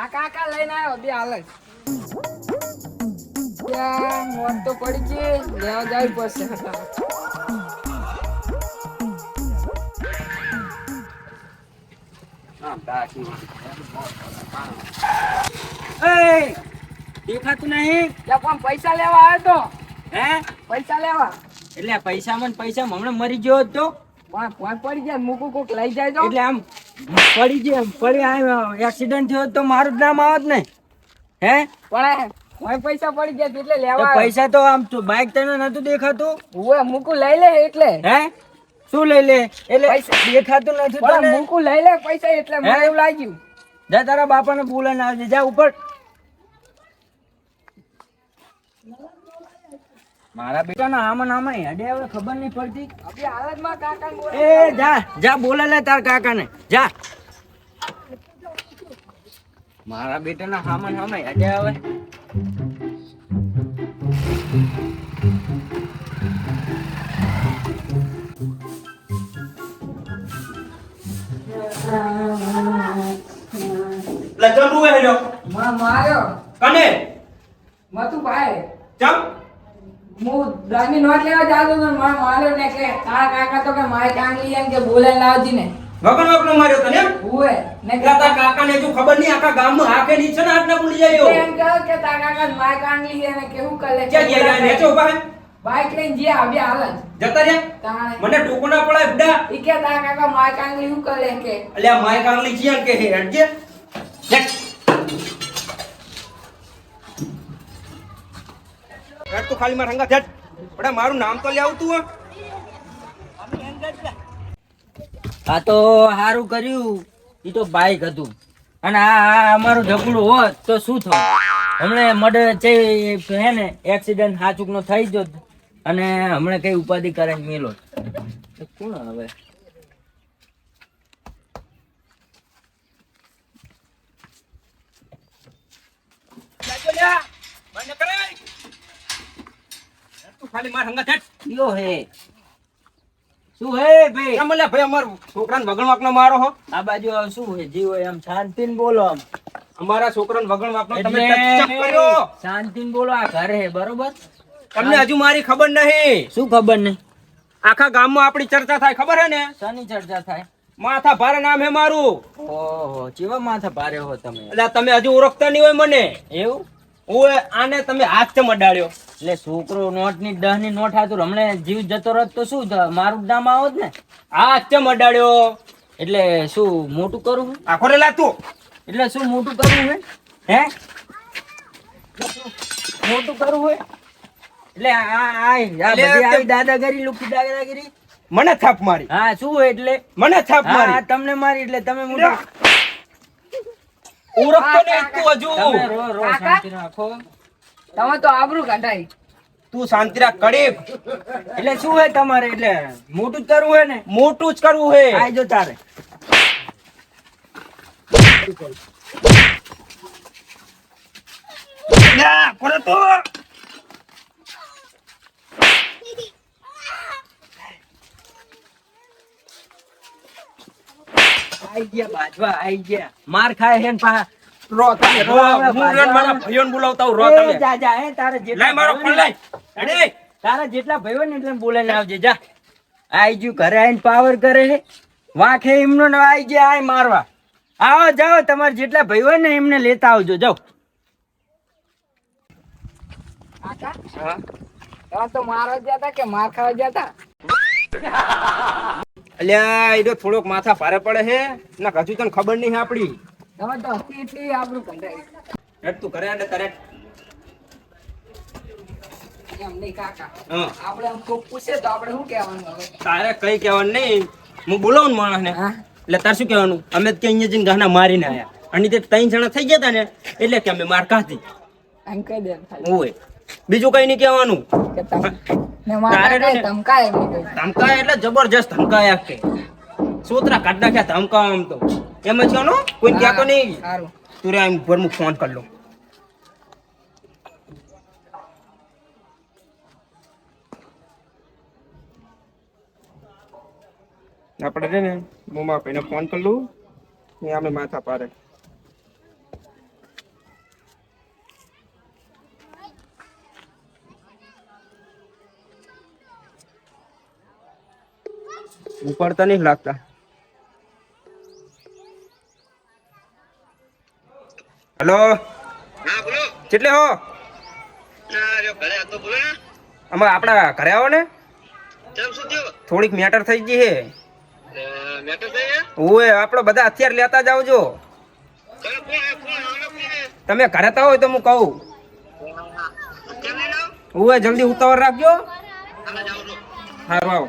આ કાકા લઈને આવ્યો બે હાલ ત્યાં મોત તો પડી ગઈ લેવા જવી પડશે. દેખાતું નહીં? પૈસા લેવા આવ્યો તો? હે? પૈસા લેવા? એટલે પૈસા મને પૈસા હમણાં મરી ગયો હતો પણ પડી જાય મૂકું કોક લઈ જાય તો? એટલે આમ પડી ગયો પડી આમ એક્સિડન્ટ થયો તો મારું જ નામ આવત ને. હે? પણ કોઈ પૈસા પડી ગયા એટલે લેવા પૈસા તો આમ બાઈક તને નતું દેખાતું? હું મૂકું લઈ લે એટલે. હે? શું લઈ લે? એટલે દેખાતું નથી પણ મૂકું લઈ લે પૈસા એટલે મને એવું લાગ્યું. જા તારા બાપાને બોલાઈને આવજે. જા ઉપર. મારા બેટાના આમાં આમાં હેડે હવે ખબર નહીં પડતી. અભી હાલતમાં કાકા બોલે એ જા જા બોલે લે તાર કાકાને. જા. મારા બેટાના હામન હામે હેડે હવે ચમ રૂવે હેડો. માં માર્યો. કને? મતું ભાઈ. ચમ હું દસની નોટ લેવા જાતો તો મને માર્યો ને કે તારા કાકા તો કે મારે કાંગલી એમ કે બોલે લાવજી ને. વગર વગર માર્યો તને? એમ ને કે એટલે તાર કાકાને જો ખબર નહીં આખા ગામમાં હાકે ની છે ને આટલા બોલી જાય એમ કહ્યું કે તારા કાકા મારે કાંગલી એને કેવું કરે ગયા ઊભા બાઈક લઈને અભી હાલ જતા રહ્યા? મને ટોકો ના પડાય બડા. ઈ કે તારા કાકા મારે કાંગલી શું કરે કે. આ માય કાંગલી ચિયાન કે હેટ તો ખાલી મારા હંગા બડા મારું નામ તો લે આવતું આ તો સારું કર્યું. એ તો બાઈક હતું. અને આ આ અમારું ઢગલું હોત તો શું થયું? હમણે મર્ડર છે હે ને એક્સિડન્ટ હાચુક નો થઈ ગયો અને હમણે કઈ ઉપાધિ કરે મેલો. તો કોણ હવે જાજો લ્યા બંધ કરાય હેટ તું ખાલી માર હંગા હેટ કયો હે? શું હે ભાઈ? કેમ લે ભાઈ અમાર છોકરાને વગણ વાકનો મારો હો. આ બાજુ આવ શું હે? જીવો એમ. શાંતિન બોલો આમ. અમારા છોકરાને વગણ વાકનો તમે ટચ કર્યો. શાંતિન બોલો આ ઘર હે બરોબર? તમને હજુ મારી ખબર નહીં. શું ખબર નહીં? આખા ગામમાં આપણી ચર્ચા થાય ખબર હે ને? શાની ચર્ચા થાય? માથા ભારે નામ હે મારું. ઓહો ચેવા માથા ભારે હો તમે? એટલે તમે હજુ ઓળખતા નહીં હોય મને. એવું? ઓય આને તમે હાથ ચમ અડાડ્યો? એટલે છોકરો નોટની દહની નોટ હાતું હમણે જીવ જતો રત તો શું મારું નામ આવત ને? હાથ ચમ અડાડ્યો? એટલે શું મોટું કરવું હે? આખો રે લાતું એટલે શું મોટું કરવું હે? હે? મોટું કરવું હે? એટલે આ આ બધી આવી દાદાગીરી લુખી દાદાગીરી? મને થાપ મારી. હા શું હોય એટલે? મને થાપ મારી. તમને મારી એટલે તમે મોટું ઓળખતો નહીં તું હજુ. રો રો કાકા? શાંતિ રાખો. તમે તો આબરૂ કઢાઈ તું શાંતિ રાખ કડીબ એટલે શું હે તમારે? એટલે મોટું જ કરવું હે ને? મોટું જ કરવું હે. જો તારે. તો આઈ ગયા બાજવા આઈ ગયા. માર ખાય હે ને પા રો તમે રો હું રો મારા ભાઈઓને બોલાવતા હું રો તમે. જા જા હે તારે જેટલા લાય મારો ફોન લાય. ભાઈઓ તારા જેટલા ભાઈઓ ને એટલે બોલાઈને આવજે જા. આઈ ગયું ઘરે આવીને પાવર કરે હે. વાંખે એમનો ને આઈ ગયા આય મારવા. આવો જાઓ તમારે જેટલા ભાઈઓ ને એમને લેતા આવજો જાઓ. કાકા તમે તો મારવા જતા કે માર ખાવા જતા અલ્યા એ તો થોડોક માથા ભારે પડે હે. ના હજુ તને ખબર નહીં આપડી. તમે તો હતી એટલી આબરૂ કઢાઈ હેડ તું કરે કહેવાનું તારે કઈ કહેવાનું નહીં. હું બોલાવું ને માણસને. હા. એટલે તારે શું કહેવાનું? અમે કે અહીંયા જઈને ગાના મારીને આયા. અને તે ત્રણ જણા થઈ ગયા તા ને એટલે કે અમે માર બીજું કઈ નહીં કહેવાનું. કે ધમકાય એટલે જબરજસ્ત ધમકાય કે સોતરા કાઢ નાખ્યા ધમકાવ આમ તો. એમ જ કહેવાનું કોઈ કહેતો નહીં. તું રે આમ ઉપર ફોન કરી લઉં આપણે છે ને મોમાં ભાઈને ફોન કરી લઉં અમે માથા પારે ઉપાડતા નહીં લાગતા. હેલો? કેટલે હો? અમે આપણા ઘરે આવો ને. થોડીક મેટર થઈ ગઈ હે. ઓએ આપણે બધા અત્યારે લેતા જાવ જો. તમે ઘરે તો હોય તો હું કહું. ઓએ જલ્દી ઉતાવળ રાખજો. સારું આવો.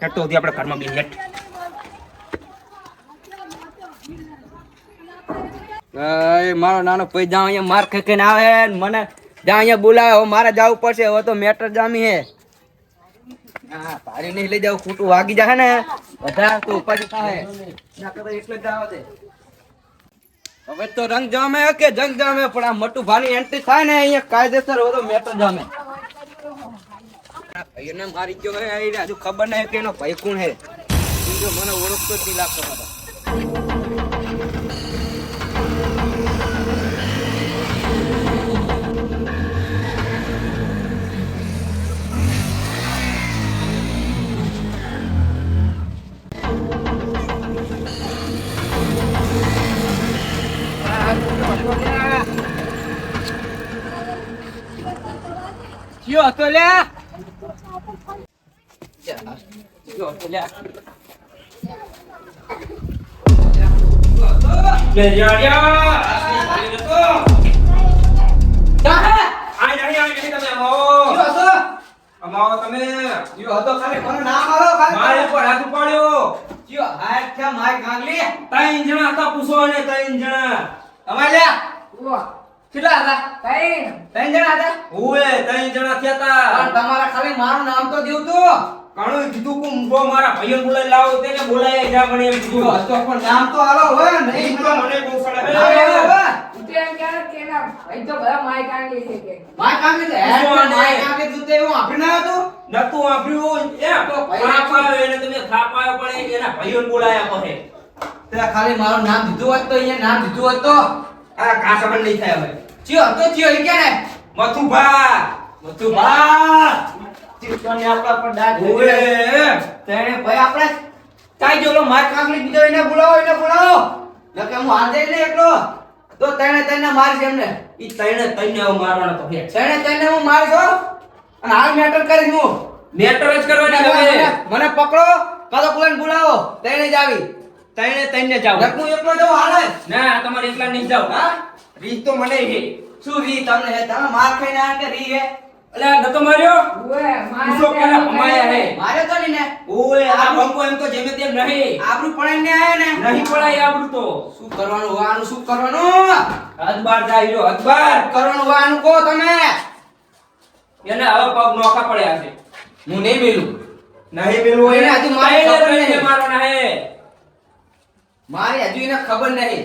તો સુધી આપણે ઘરમાં બી હેઠ. મારો નાનો ભાઈ જ્યાં અહીંયા માર ખેંચીને આવે મને જ્યાં અહીંયા બોલાવે. હવે મારે જવું પડશે. હવે તો મેટર જામી હે. હા નહીં લઈ જાવ ખોટું વાગી જાય ને. બધા તો ઉપાધિ થાય એટલે જ આવે. હવે તો રંગ જામે કે જંગ જામે, પણ આ મોટું ભાની એન્ટ્રી થાય ને, અહીંયા કાયદેસર હવે તો મેટર જામે. ભાઈને મારી ગયો હે એને હજુ ખબર નહીં કે એનો ભાઈ કોણ હે ઈ જો મને ઓળખતો જ નહીં લાગતો હતો. કયો હતો લ્યા કયો હતો લ્યા કયો હતો ખાલી કોનું નામ આલો ખાલી કયો હાથ છે માય કાંગલી અમાય લ્યા ઉવા. કેટલા હતા ત્રણ. ત્રણ જણા હતા પણ તમારા ખાલી મારું નામ તો દેવું તું કાણું કીધું કે મુકો મારા ભાઈઓ બોલાવી લાવો. તેને બોલાય જા મને એમ કીધું. હતો પણ નામ તો આલો હોય નહીં તો મને બહુ સડે હવે. ઉતરે ક્યારે કે ના, ભાઈ તો બધા માય કાંગે છે કે. માય કાંગે છે આને? માય કાંગલી દૂધ એવું આપણે ના હતો. નતું વાપર્યું એ તો ભાઈ થાપ આવ્યો એને તમે થાપ આવ્યો પણ એના ભાઈઓને બોલાયા કહે તે ખાલી મારું નામ દીધું હોત તો અહીંયા નામ દીધું હોત તો. આ કા સંબંધ નહીં થાય હવે. ચિયો તો ચિયો ઈ કે ને મથુભા. બધું આપણા પર દાગ ઓએ તેણે ભાઈ આપણે કાઈ જોલો માર કાંગલી બીજો એને બોલાવો એને બોલાવો. નકે હું હાથે ને એકલો. તો તેણે તેને મારી છે એમને. ઈ તેણે તઈને મારવાનો તો હે તેણે તેને હું મારજો અને હાલ મેટર કરી હું. મેટર જ કરવાની મને હવે મને પકડો. કાલો કુલાને બોલાવો. તેણે જ આવી. તઈને તઈને જાવ હું એકલો જાઉં હાલે. ના તમારે એકલા નહીં જાવ હા? રીત તો મને હે શું રીત? તમને હે? તમે માર ખાઈને આ કે રી હે? અલે નતો માર્યો? ઓએ મારો તો પેલા હે. માર્યો તો નહીં ને? ઓએ આ બંકો એમ તો જેમે તેમ નહીં. આબરૂ પડાઈને આયા ને? નહીં પડાય આપણું તો. શું કરવાનું વાનું શું કરવાનું? હદ બાર જાય રહ્યો હદ બાર કરવાનું હોવાનું કહો તમે? એને હવે પગ નોખા પડ્યા છે. હું નહીં મેલું. નહીં મેલું એને હજુ મારે. મારવાના હે? મારી હજુ એને ખબર નહીં.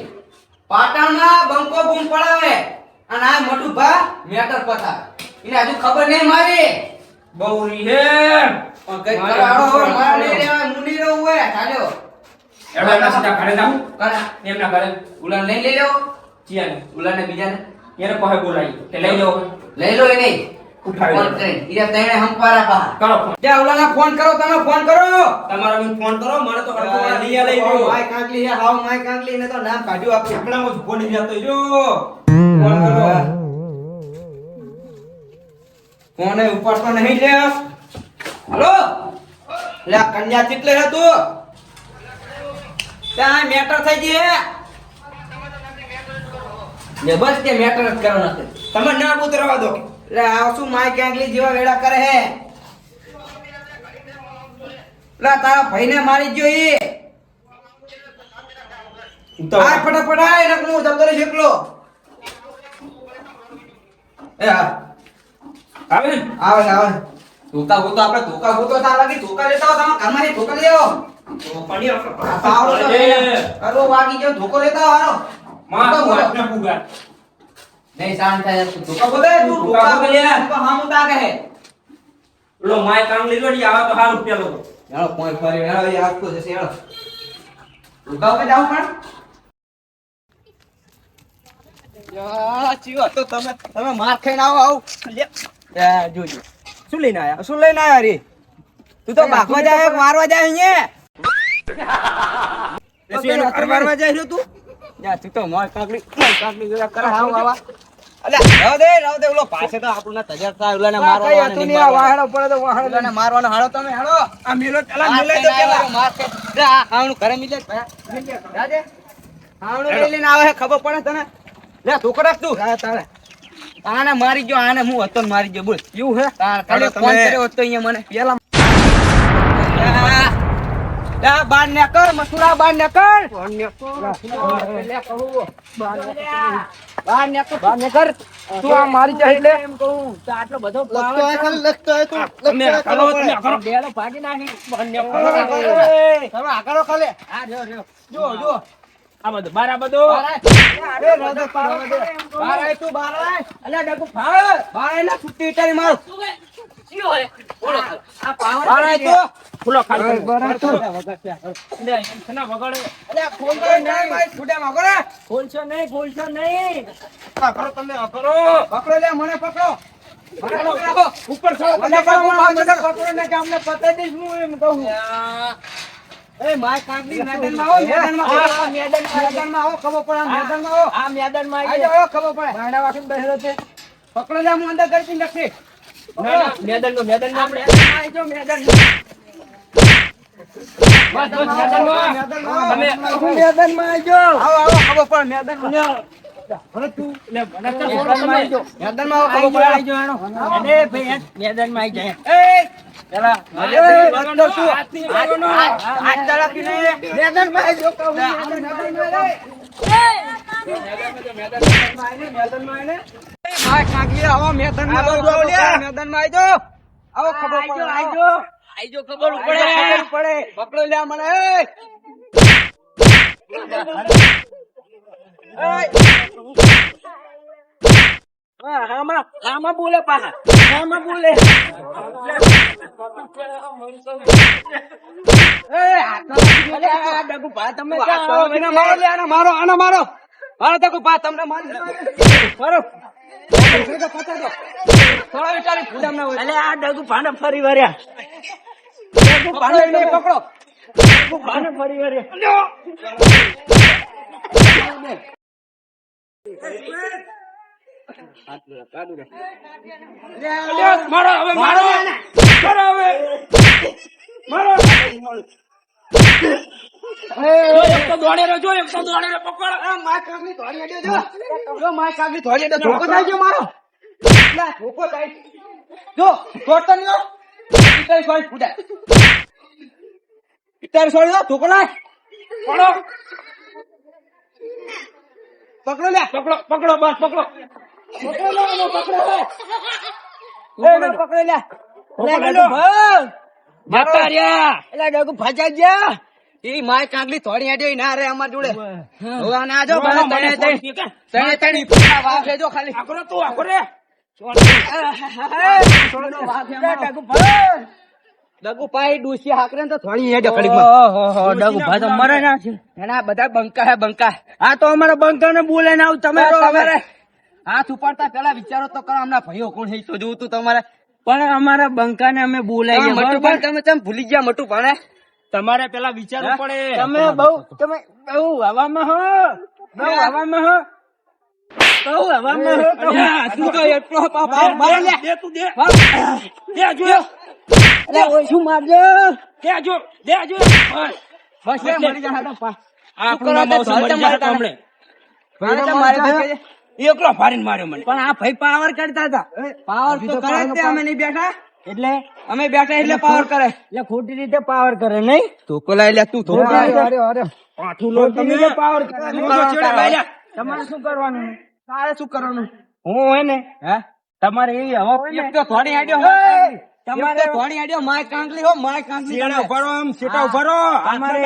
પાટણમાં બંકો બૂમ પડાવે અને આ મોટું ભા મેટર પથા એને હજુ ખબર નહીં મારે. બહુ રી હે પણ કઈ મારે રહેવાય રહું હોય ચાલ્યો એડા એના સીધા ઘરે જાવ કરા એમના ઘરે? ઉલાને લઈ લઈ લેવો ચિયાને? ઉલાને બીજાને? એને પાસે બોલાવી કે લઈ લઈ લો એને. ફોન લો. ઈરા તણે હંપારા પા કરો જા ઉલાના ફોન કરો તમે ફોન કરો. તમારા મને ફોન કરો મને તો હડકો લઈ લઈ ગયો માય કાંકલી હે હાવ માય કાંકલી ને તો નામ કાઢ્યું આપણે જ ફોન જતો જો ફોન કરો. એ ઉપાડતો નહીં લે? હલો? લે કન્યા કેટલે હે તું. ત્યાં મેટર થઈ ગઈ ને બસ કે મેટર જ કરવાનો છે. તમે ના ઉતરવા દો. લે આ શું માય કાંકલી જેવા વેડા કરે હે? લે તારા ભાઈને મારી ગયો ઈ. આ ફટાફટ આય નક હું જતો એકલો એ હા. આવે આવે આવે. ધોકા ગોતો આપણે ધોકા ગોતો તા લાગી ધોકા લેતા હો તમે ઘરમાં ધોકા લઈ આવો. અરો વાગી ગયો ધોકો લેતા હો હારો માં તો વાટના પુગા નહીં શાંત થાય ધોકા ગોતે તું. ધોકા લે. તો માય કામ ને આવા તો હારું પેલો. હેલો પોઈન્ટ ફરી જશે હેલો ધોકા ઉપર જાવ પણ. યા ચીવા તો તમે તમે માર ખાઈને આવો આવો. લે. જોજો. શું લઈને આયા? શું લઈને આયા રે? તું તો ભાગવા જાય મારવા જાય અહીંયા. મારવા જાય છે તું? જા તું તો મોય કાકડી મોય કાકડી જેવા કરે હાવ આવા. અલ્યા રાવ દે રાવ દે ઓલો પાસે તો આપણને તજાર થાય ઓલાને મારવાનો તું નહીં આ વાહેડો પડે તો વાહેડો મારવાનો હાડો તમે હાડો આ મેલો પેલા મેલાઈ દો પેલા. માર કે જા હાવણું ઘરે મિલે રાજે હાવણું લઈને આવે ખબર પડે તને? લે ઢોકળા તું. તારે. આને મારી ગયો આને હું હતો મારી ગયો બોલ. એવું હે? તાર ખાલી ફોન કર્યો હતો અહીંયા મને. પેલા લા બાર ને કર મથુરા બાર ને કર બાર ને કર બાર ને કર તું આ મારી ચાહી લે એમ કહું તો આટલો બધો લખતો હોય ખાલી લખતો હોય તું તમે કરો તમે કરો. ડેલો ભાગી નાખી. બંને તમે આ કરો ખાલી. આ રહ્યો રહ્યો જો જો આ બધું. બાર આ બધું. બાર આય. તું બાર આય અલ્યા ડગુ ફાળ બાર આય ના છૂટી ઇટારી માર. બાર આય તું. ફૂલો ખાલી બાર આય તું લે એના અલ્યા ફોન કરે ને ભાઈ છૂટ્યા માં ખોલશો નહીં ખોલશો નહીં. આ તમે પકડો. લે મને પકડો. મને પકડો ઉપર છો મને પકડો મને પકડો. ને કે અમને પતાઈ દઈશ હું એમ કહું. એ માં આવી. મેદાનમાં આવો મેદાનમાં આવો ખબર પડે આ મેદાનમાં આવો આ મેદાનમાં આઈ આવી જાઓ ખબર પડે બારણા વાસણ બેસેલો છે પકડો લે હું અંદર કરતી નથી ના, ના, મેદાનનો મેદાનમાં આપણે આઈ જાઓ મેદાનમાં બસ, બસ, મેદાનમાં. મેદાનમાં તમે આવો. મેદાનમાં આવજો. આવો ખબર આવજો. આવજો, ખબર પડે પડે પકડો લે મને એ. હા, આમાં આમાં બોલે પાછા. આમાં બોલે. તમે મારો લે, આને મારો આના મારો. મારો તકો પા તમને મારી ફરી વર્યા પકડો ફરી વર્યા મારો મારો મારો મારો જો એક તો દોડે પકડ. માય કાગની. ધોકો થાય ગયો મારો. લા, ધોકો થાય. જો, દોડતો નહીં. પિતાની સોળી ફૂટાય. સોળી હો, ધોકો નાખ. પકડો. પકડો લે. પકડો પકડો બસ પકડો પકડો લે, પકડો લે. પકડો લે. લે, પકડો. જતા રહ્યા એટલે ડગુ ભાજા ગયા. ઈ માય કાગલી થોડી હેડ્યો ના રે અમાર જોડે. હવે આને આજો ભલે તણે તણે તણે તણે પૂરા વાઘ ખાલી. આકરો તું આકરો ડગુ પાઈ ડુસી હાકરે તો થોડી ડગુ ભાઈ તો મરે ના છે. એના બધા બંકા હે બંકા. આ તો અમારા બંકા ને બોલે ના તમે તો હાથ ઉપાડતા પેલા વિચારો તો કરો હમણાં ભાઈઓ કોણ છે તો જોવું તું તમારે. પણ અમારા બંકા ને અમે બોલાઈએ મટુભાઈ તમે તમે ભૂલી ગયા મટુ ભાણે? તમારે પેલા વિચારવું પડે. તમે બહુ તમે બહુ હવામાં હો. બહુ હવામાં હો. બહુ હવામાં હો. અલ્યા, તું એટલો પાપા મારે દે તું દે. દે જો. અલ્યા, ઓય શું મારજો? દે જો દે જો. બસ. બસ મરી જા હાડો પા. આપણું આવશે, મરી ધોળતા જાય મારતા તો મારે એકલો ફાડીને માર્યો મને. પણ આ ભાઈ પાવર કરતા હતા. પાવર તો કરે જ તે અમે નહીં બેઠા. એટલે અમે બેઠા એટલે પાવર કરે. એટલે ખોટી રીતે પાવર કરે નહીં? ધોકો લાવી લે તું ધોકો પાછું લો તમે. પાવર કરે? તમારે શું કરવાનું? તારે શું કરવાનું? હું હોય ને હે? તમારે એ હવા હોય એક તો થોડી આડ્યો તમારે તમારે થોડી આડ્યો માય કાંગલી હો માય કાંગલી તમે. તમારે તમારે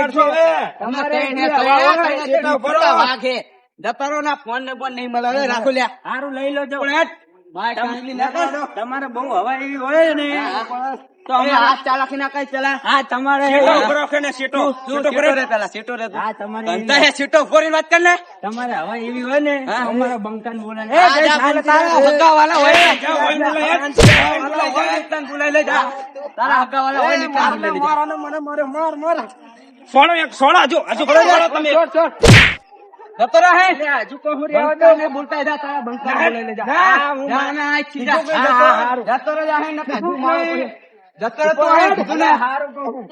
તમારે ત્રણે એવી ત્રણે હવા હોય ને, ત્રણે ત્રણે મોટા વાઘે. જતા ના ફોન ને ફોન નહીં મળે. રાખો લ્યા. સારું લઈ લો જો. તમારે બહુ હવા એવી હોય ને. તો અમે હાથ ચાલાકી ના કઈ ચલા હા તમારે વાત કર ને. તમારે હવા એવી હોય ને. અમારા બંકાને બોલાવે. એ એ જા બોલે તારા હગાવાલા હોય ને. હગાવાલા હોય ને તને બોલાવી જા. તારા હગાવાલા હોય ને તને બોલાવી લઈ જા. સોળો એક જો હજુ સોળો તમે. જતો રહે હજુ કહું ને બોલતા જા તારા બંકા ના, જા હું જતો રહે. જાહે. જતો રહે તો હે કીધું ને. હારું કહું.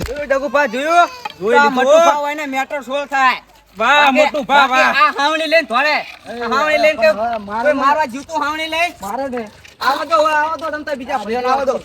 જોયું ડગુભા, જોયું? જોઈ તો આ મોટું ભાવ હોય ને મેટર સોલ થાય વાહ મોટું ભા વાહ આ હાવણી લઈને ધોળે. હાવણી લઈને કે હા, મારે કોઈ મારવા જીવતું હાવણી લઈને મારે આવો તો આવો તો તમ બીજા ભજન આવો તો